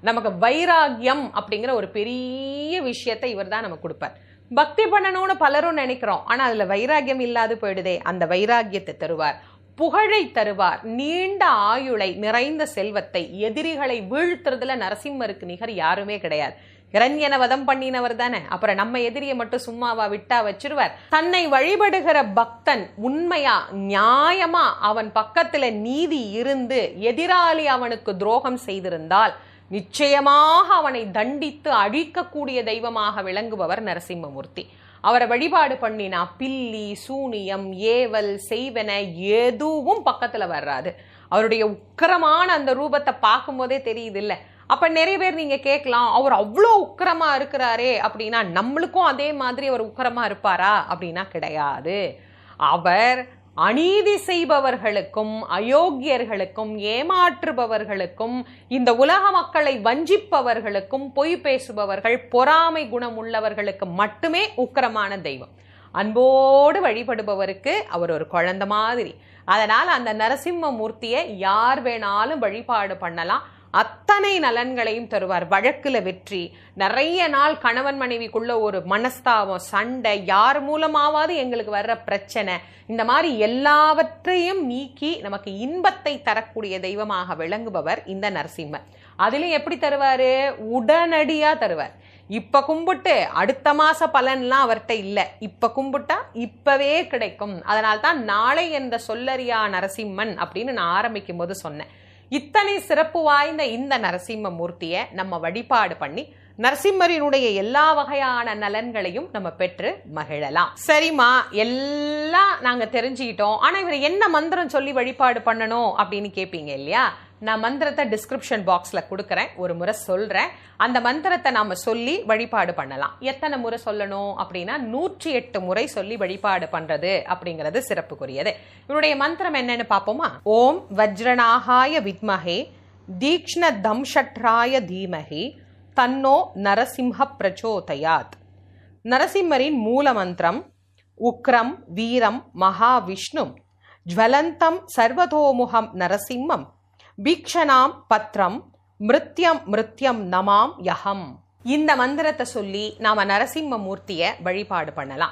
நமக்கு வைராகியம் அப்படிங்கிற ஒரு பெரிய விஷயத்தை இவர் தான் நமக்கு கொடுப்பார். பக்தி பண்ணணும்னு பலரும் நினைக்கிறோம். ஆனா அதுல வைராகியம் இல்லாது போயிடுதே. அந்த வைராகியத்தை தருவார். புகழை தருவார். நீண்ட ஆயுளை நிறைந்த செல்வத்தை எதிரிகளை வீழ்த்துறதுல நரசிம்மருக்கு நிகர் யாருமே கிடையாது. இரண்யன வதம் பண்ணினவர் தானே. அப்புறம் நம்ம எதிரியை மட்டும் சும்மாவா விட்டா வச்சிருவார். தன்னை வழிபடுகிற பக்தன் உண்மையா நியாயமா அவன் பக்கத்துல நீதி இருந்து எதிராளி அவனுக்கு துரோகம் செய்திருந்தால் நிச்சயமாக அவனை தண்டித்து அழிக்கக்கூடிய தெய்வமாக விளங்குபவர் நரசிம்மமூர்த்தி. அவரை வழிபாடு பண்ணினா பில்லி சூனியம் ஏவல் செய்வன எதுவும் பக்கத்துல வர்றாது. அவருடைய உக்கிரமான அந்த ரூபத்தை பார்க்கும்போதே தெரியுது இல்லை அப்ப நிறைய பேர் நீங்க கேட்கலாம் அவர் அவ்வளோ உக்கிரமா இருக்கிறாரே அப்படின்னா நம்மளுக்கும் அதே மாதிரி அவர் உக்கிரமா இருப்பாரா அப்படின்னா கிடையாது. அவர் அநீதி செய்பவர்களுக்கும் அயோக்கியர்களுக்கும் ஏமாற்றுபவர்களுக்கும் இந்த உலக மக்களை வஞ்சிப்பவர்களுக்கும் பொய் பேசுபவர்கள் பொறாமை குணம் உள்ளவர்களுக்கு மட்டுமே உக்கிரமான தெய்வம். அன்போடு வழிபடுபவருக்கு அவர் ஒரு குழந்தை மாதிரி. அதனால் அந்த நரசிம்ம மூர்த்தியை யார் வேணாலும் வழிபாடு பண்ணலாம். அத்தனை நலன்களையும் தருவார். வழக்கில் வெற்றி. நிறைய நாள் கணவன் மனைவிக்குள்ள ஒரு மனஸ்தாபம் சண்டை யார் மூலமாவது எங்களுக்கு வர்ற பிரச்சனை. இந்த மாதிரி எல்லாவற்றையும் நீக்கி நமக்கு இன்பத்தை தரக்கூடிய தெய்வமாக விளங்குபவர் இந்த நரசிம்மர். அதிலும் எப்படி தருவார்? உடனடியாக தருவார். இப்ப கும்பிட்டு அடுத்த மாச பலன்லாம் அவர்கிட்ட இல்லை. இப்ப கும்பிட்டா இப்பவே கிடைக்கும். அதனால்தான் நாளை என்ற சொல்லறியா நரசிம்மன் அப்படின்னு நான் ஆரம்பிக்கும் போது சொன்னேன். இத்தனை சிறப்பு வாய்ந்த இந்த நரசிம்ம மூர்த்தியை நம்ம வழிபாடு பண்ணி நரசிம்மரினுடைய எல்லா வகையான நலன்களையும் நம்ம பெற்று மகிழலாம். சரிம்மா எல்லாம் நாங்க தெரிஞ்சுக்கிட்டோம். ஆனா இவர் என்ன மந்திரம் சொல்லி வழிபாடு பண்ணணும் அப்படின்னு கேட்பீங்க இல்லையா? நான் மந்திரத்தை டிஸ்கிரிப்ஷன் பாக்ஸ்ல கொடுக்குறேன். ஒரு முறை சொல்றேன். அந்த மந்திரத்தை நாம் சொல்லி வழிபாடு பண்ணலாம். எத்தனை முறை சொல்லணும் அப்படின்னா நூற்றி எட்டு முறை சொல்லி வழிபாடு பண்றது அப்படிங்கிறது சிறப்புக்குரியது. இவருடைய மந்திரம் என்னன்னு பார்ப்போமா? ஓம் வஜ்ரநாகாய வித்மஹே தீக்ஷ்ண தம்ஷட்ராய தீமஹி தன்னோ நரசிம்ஹ பிரச்சோதயாத். நரசிம்மரின் மூல மந்திரம் உக்ரம் வீரம் மகாவிஷ்ணும் ஜ்வலந்தம் சர்வதோமுகம் நரசிம்மம் பீக்ஷனாம் பத்ரம் மிருத்யம் மிருத்யம் நமாம் யகம் இந்த மந்திரத்தை சொல்லி நாம நரசிம்ம மூர்த்திய வழிபாடு பண்ணலாம்.